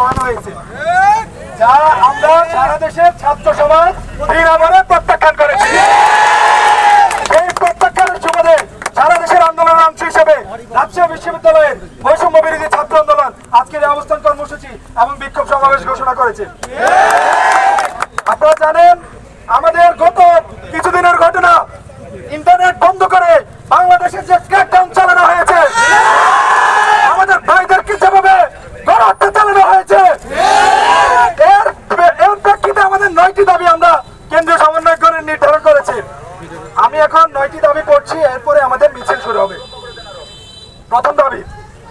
পোহানো হয়েছে। যা আমরা সারা দেশের ছাত্র সমাজ বিনামূল্যে প্রত্যাখ্যান করেছি। এই প্রত্যাখ্যানের সুবাদে সারা দেশের আন্দোলনের অংশ হিসেবে রাজশাহী বিশ্ববিদ্যালয়ের বৈষম্য বিরোধী ছাত্র আন্দোলন আজকের অবস্থান কর্মসূচি এবং বিক্ষোভ সমাবেশ ঘোষণা করেছে। আপনারা জানেন, আমাদের গত কিছুদিনের ঘটনা ইন্টারনেট বন্ধ করে বাংলাদেশের যে ক্র্যাকডাউন চালানো হয়েছে আমাদের ভাইদেরকে যেভাবে গণহত্যা চালানো হয়েছে এর এর প্রেক্ষিতে আমাদের নয়টি দাবি আমরা কেন্দ্রীয় সমন্বয় করে করেছি আমি এখন নয়টি দাবি করছি, এরপরে আমাদের মিছিল শুরু হবে। প্রথম দাবি,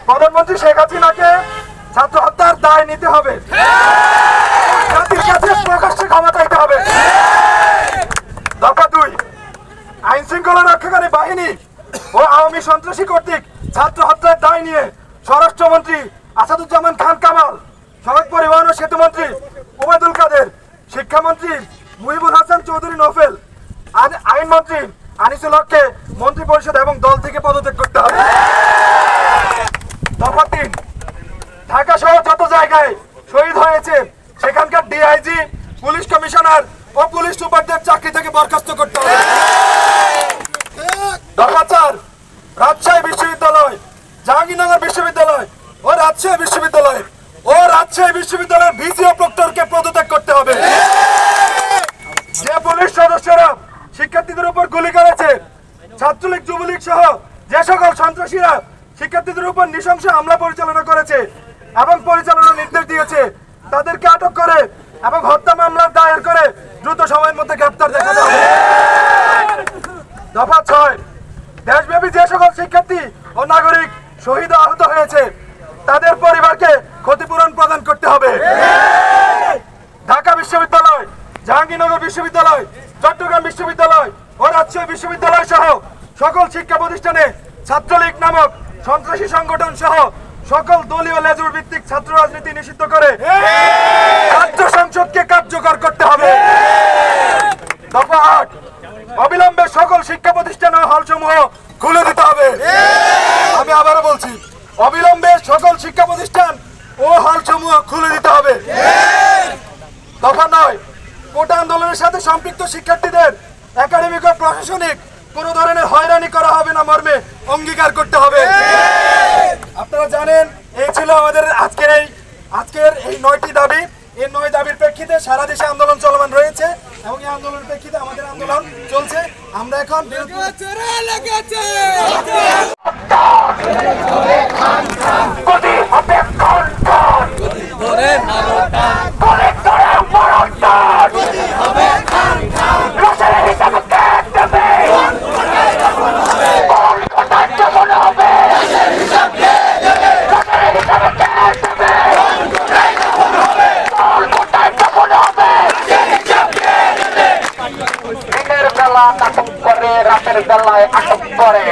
প্রধানমন্ত্রী শেখ হাসিনাকে ছাত্র হত্যার দায় নিতে হবে। জাতির কাছে প্রকাশ্যে ক্ষমা চাইতে হবে। দফা দুই, আইন শৃঙ্খলা রক্ষাকারী বাহিনী ও আওয়ামী সন্ত্রাসী কর্তৃক ছাত্র হত্যার দায় নিয়ে স্বরাষ্ট্রমন্ত্রী আসাদুজ্জামান আইনমন্ত্রী আনিসুল হককে মন্ত্রী পরিষদ এবং দল থেকে পদত্যাগ করতে হবে। দফা তিন, ঢাকা সহ যত জায়গায় শহীদ হয়েছে, সেখানকার ডিআইজি পুলিশ কমিশনার ও পুলিশ সুপারদের চাকরি থেকে বরখাস্ত করতে হবে। দফা চার, রাজশাহী বিশ্ববিদ্যালয়, জাহাঙ্গীরনগর বিশ্ববিদ্যালয় ও রাজশাহী বিশ্ববিদ্যালয় ও রাজশাহী বিশ্ববিদ্যালয়ের ভিসি প্রক্টরকে পদত্যাগ করতে হবে। যে পুলিশ সদস্যরা শিক্ষার্থীদের উপর গুলি করেছে। ছাত্রলীগ, যুবলীগ সহ যে সকল সন্ত্রাসীরা শিক্ষার্থীদের উপর নৃশংস হামলা পরিচালনা করেছে এবং পরিচালনার নির্দেশ দিয়েছে, তাদেরকে আটক করে এবং হত্যা মামলা দায়ের করে দ্রুত সময়ের মধ্যে গ্রেপ্তার দেখাতে হবে। দফা ছয়, দেশব্যাপী যে সকল শিক্ষার্থী ও নাগরিক শহীদ আহত হয়েছে, তাদের পরিবারকে ক্ষতিপূরণ প্রদান করতে হবে। জাহাঙ্গীরনগর বিশ্ববিদ্যালয়, চট্টগ্রাম বিশ্ববিদ্যালয় ও রাজশাহী বিশ্ববিদ্যালয় সহ সকল শিক্ষা প্রতিষ্ঠানে ছাত্রলীগ নামক সন্ত্রাসী সংগঠন সহ সকল দলীয় লেজুর ভিত্তিক ছাত্র রাজনীতি নিষিদ্ধ করে রাজ্য সংসদকে কার্যকর করতে হবে। দফা আট, অবিলম্বে সকল শিক্ষা প্রতিষ্ঠান ও হলসমূহ খুলে দিতে হবে। আমি আবারও বলছি, অবিলম্বে সকল শিক্ষা প্রতিষ্ঠান ও হলসমূহ খুলে দিতে হবে। দফা নয় কোটা আন্দোলনের সাথে সম্পৃক্ত শিক্ষার্থীদের একাডেমিক ও প্রশাসনিক কোন ধরনের হয়রানি করা হবে না মর্মে, অঙ্গীকার করতে হবে। আপনারা জানেন, এই ছিল আমাদের আজকের এই আজকের এই নয়টি দাবি। এই নয় দাবির প্রেক্ষিতে সারা দেশে আন্দোলন চলমান রয়েছে এবং এই আন্দোলনের প্রেক্ষিতে আমাদের আন্দোলন চলছে। আমরা এখন নাটক করে রাতের বেলায় আটক করে।